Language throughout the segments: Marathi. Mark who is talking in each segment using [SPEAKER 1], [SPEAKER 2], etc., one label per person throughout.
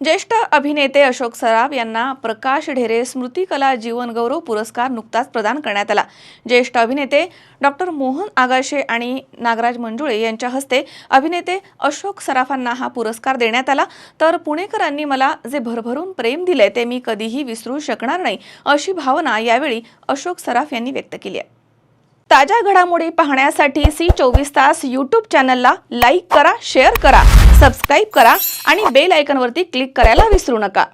[SPEAKER 1] ज्येष्ठ अभिनेते अशोक सराफ यांना प्रकाश ढेरे स्मृती कला पुरस्कार नुकताच प्रदान करण्यात आला. ज्येष्ठ अभिनेते डॉक्टर मोहन आगाशे आणि नागराज मंजुळे यांच्या हस्ते अभिनेते अशोक सराफांना हा पुरस्कार देण्यात आला. तर पुणेकरांनी मला जे भरभरून प्रेम दिले ते मी कधीही विसरू शकणार नाही अशी भावना यावेळी अशोक सराफ यांनी व्यक्त केली आहे. ताज्या घडामोडी पाहण्यासाठी सी चोवीस तास यूट्यूब चॅनलला लाईक करा शेअर करा. सबस्क्राईब करा आणि बेल आयकॉनवरती क्लिक करायला विसरू नका.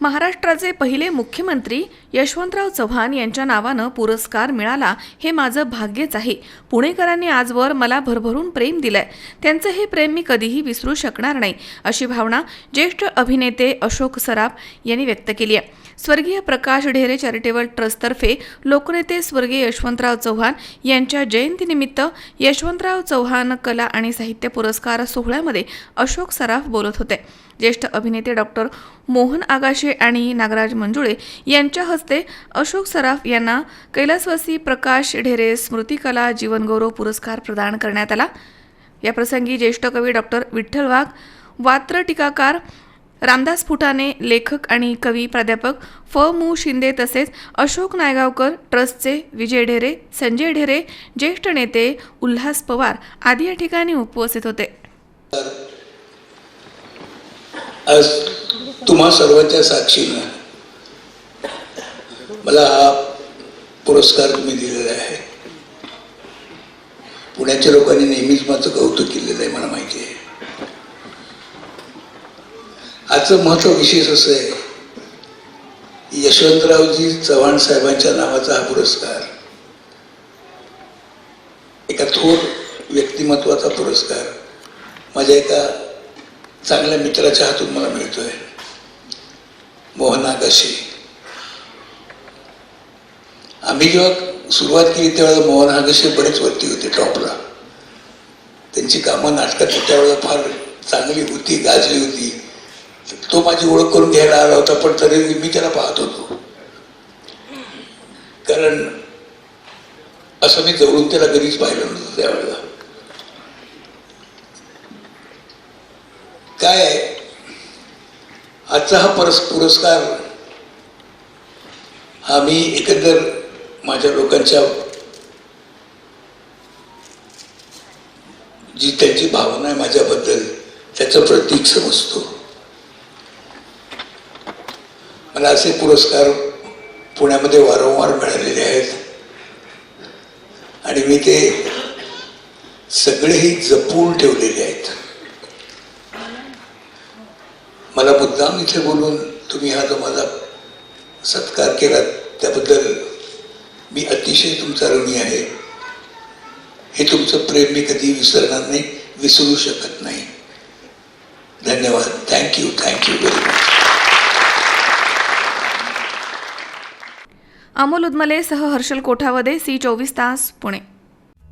[SPEAKER 1] महाराष्ट्राचे पहिले मुख्यमंत्री यशवंतराव चव्हाण यांच्या नावानं पुरस्कार मिळाला हे माझं भाग्यच आहे. पुणेकरांनी आजवर मला भरभरून प्रेम दिलंय. त्यांचं हे प्रेम मी कधीही विसरू शकणार नाही अशी भावना ज्येष्ठ अभिनेते अशोक सराफ यांनी व्यक्त केली आहे. स्वर्गीय प्रकाश ढेरे चॅरिटेबल ट्रस्टतर्फे लोकनेते स्वर्गीय यशवंतराव चव्हाण यांच्या जयंतीनिमित्त यशवंतराव चव्हाण कला आणि साहित्य पुरस्कार सोहळ्यामध्ये अशोक सराफ बोलत होते. ज्येष्ठ अभिनेते डॉक्टर मोहन आगाशे आणि नागराज मंजुळे यांच्या हस्ते अशोक सराफ यांना कैलासवासी प्रकाश ढेरे स्मृतिकला जीवनगौरव पुरस्कार प्रदान करण्यात आला. याप्रसंगी ज्येष्ठ कवी डॉक्टर विठ्ठल वाघ वात्र टीकाकार रामदास फुटाणे लेखक आणि कवी प्राध्यापक फ. मु. शिंदे तसेच अशोक नायगावकर ट्रस्टचे विजय ढेरे संजय ढेरे ज्येष्ठ नेते उल्हास पवार आदी या ठिकाणी उपस्थित होते.
[SPEAKER 2] आज तुम्हा सर्वांच्या साक्षीनं मला हा पुरस्कार तुम्ही दिलेला आहे. पुण्याच्या लोकांनी नेहमीच माझं कौतुक केलेलं आहे मला माहिती आहे. आजचं महत्त्व विशेष असं आहे यशवंतरावजी चव्हाण साहेबांच्या नावाचा हा पुरस्कार एका थोर व्यक्तिमत्वाचा पुरस्कार माझ्या एका चांगल्या मित्राच्या हातून मला मिळतोय. मोहन आगाशे आम्ही जेव्हा सुरुवात केली त्यावेळेला मोहन आगाशे बरेच वरती होते टॉपला. त्यांची कामं नाटकात त्यावेळेला फार चांगली होती गाजली होती. तो माझी ओळख करून घ्यायला आला होता पण तरी मी त्याला पाहत होतो. कारण असं मी जवळून त्याला कधीच पाहिलं नव्हतं त्यावेळेला. काय आजचा हा परस पुरस्कार हा मी एकंदर माझ्या लोकांच्या जी त्यांची भावना आहे माझ्याबद्दल त्याचं प्रतीक समजतो. मला असे पुरस्कार पुण्यामध्ये वारंवार मिळालेले आहेत. आणि मी ते सगळेही जपून ठेवलेले आहेत. मला मुद्दाम इथे बोलून तुम्ही हा जो माझा सत्कार केला त्याबद्दल मी अतिशय तुमचा ऋणी आहे. हे तुमचं प्रेम मी कधी विसरणार नाही विसरू शकत नाही. धन्यवाद. Thank you thank you very much
[SPEAKER 1] Amol Udamle सह हर्षल कोठावदे सी चोवीस तास Pune.